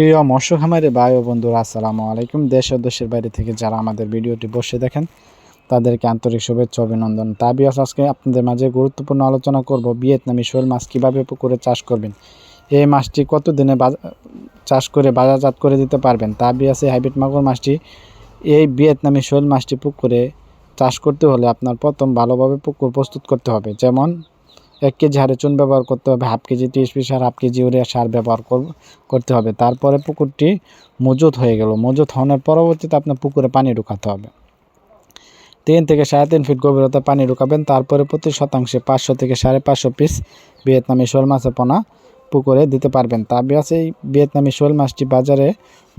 প্রিয় মৎস্য খামারি ভাই ও বন্ধুরা, আসসালামু আলাইকুম। দেশ ও দেশের বাইরে থেকে যারা আমাদের ভিডিওটি বসে দেখেন, তাদেরকে আন্তরিক শুভেচ্ছা, অভিনন্দন। তা আজকে আপনাদের মাঝে গুরুত্বপূর্ণ আলোচনা করব, ভিয়েতনামি শোল মাছ কীভাবে পুকুরে চাষ করবেন, এই মাছটি কত দিনে চাষ করে বাজারজাত করে দিতে পারবেন তা বিয়াসে হাইব্রিড মাগুর মাছটি, এই ভিয়েতনামি শোল মাছটি পুকুরে চাষ করতে হলে আপনার প্রথম ভালোভাবে পুকুর প্রস্তুত করতে হবে। যেমন এক কেজি হারে চুন ব্যবহার করতে হবে, হাফ কেজি টিএসপি সার হাফ কেজি ইউরিয়া সার ব্যবহার কর- করতে হবে। তারপরে পুকুরটি মজুত হয়ে গেল। মজুত হওয়ার পরবর্তীতে আপনার পুকুরে পানি ঢুকাতে হবে। তিন থেকে সাড়ে তিন ফিট গভীরতা পানি ঢুকাবেন। তারপরে প্রতি শতাংশে পাঁচশো থেকে সাড়ে পাঁচশো পিস ভিয়েতনামি শোল মাছের পোনা পুকুরে দিতে পারবেন। তা বিয়াস এই ভিয়েতনামি শোল মাছটি বাজারে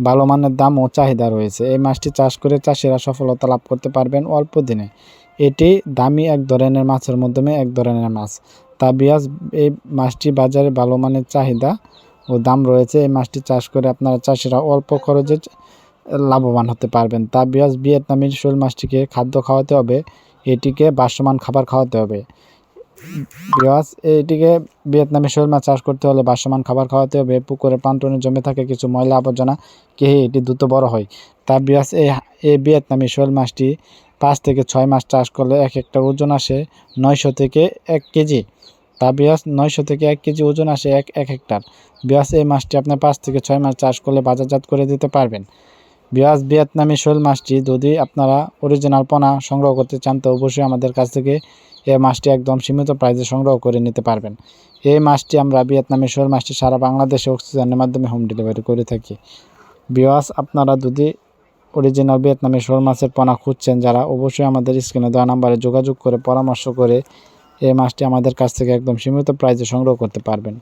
ভালো মানের দাম ও চাহিদা রয়েছে। এই মাছটি চাষ করে চাষিরা সফলতা লাভ করতে পারবেন অল্প দিনে। এটি দামি এক ধরনের মাছের মাধ্যমে এক ধরনের মাছ। তা বিয়াস এই মাছটি বাজারে ভালো মানের চাহিদা ও দাম রয়েছে। এই মাছটি চাষ করে আপনারা চাষিরা অল্প খরচে লাভবান হতে পারবেন। তাবিয়াজ ভিয়েতনামের শোল মাছটিকে খাদ্য খাওয়াতে হবে, এটিকে বাসমান খাবার খাওয়াতে হবে। বিয়াস এটিকে ভিয়েতনামি শোল মাছ চাষ করতে হলে বাসমান খাবার খাওয়াতে হবে। পুকুরে প্লান্টনে জমে থাকে কিছু ময়লা আবর্জনা। খেয়ে এটি দ্রুত বড় হয়। তা বিয়াস এই এই ভিয়েতনামি শোল মাছটি পাঁচ থেকে ছয় মাস চাষ করলে এক একটা ওজন আসে নয়শো থেকে এক কেজি। তা বিয়াস নয়শো থেকে এক কেজি ওজন আসে এক এক হেক্টর। বিয়াস এই মাছটি আপনি পাঁচ থেকে ছয় মাস চাষ করলে বাজারজাত করে দিতে পারবেন। বিয়াস ভিয়েতনামি শোল মাছটি যদি আপনারা অরিজিনাল পোনা সংগ্রহ করতে চান, তো অবশ্যই আমাদের কাছ থেকে এই মাছটি একদম সীমিত প্রাইসে সংগ্রহ করে নিতে পারবেন। এই মাছটি আমরা ভিয়েতনামি শোল মাছটি সারা বাংলাদেশে অক্সিজেনের মাধ্যমে হোম ডেলিভারি করে থাকি। বিয়াস আপনারা যদি অরিজিনাল ভিয়েতনামি শোল মাছের পোনা খুঁজছেন, যারা অবশ্যই আমাদের স্ক্রিনে দেওয়া নাম্বারে যোগাযোগ করে, পরামর্শ করে এই মাছটি আমাদের কাছ থেকে একদম সীমিত প্রাইসে সংগ্রহ করতে পারবেন।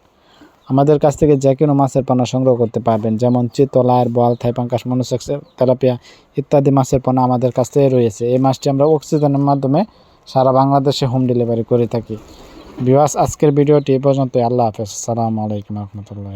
আমাদের কাছ থেকে যে কোনো মাছের পানা সংগ্রহ করতে পারবেন, যেমন চিতল আয়ের বল থাইপাঙ্কাস মনুসেক্স, তেলাপিয়া ইত্যাদি মাছের পানা আমাদের কাছ থেকে রয়েছে। এই মাছটি আমরা অক্সিজেনের মাধ্যমে সারা বাংলাদেশে হোম ডেলিভারি করে থাকি। বিবাস আজকের ভিডিওটি এ পর্যন্ত আল্লাহ হাফেজ। আসসালামু আলাইকুম রহমতুল্লাহ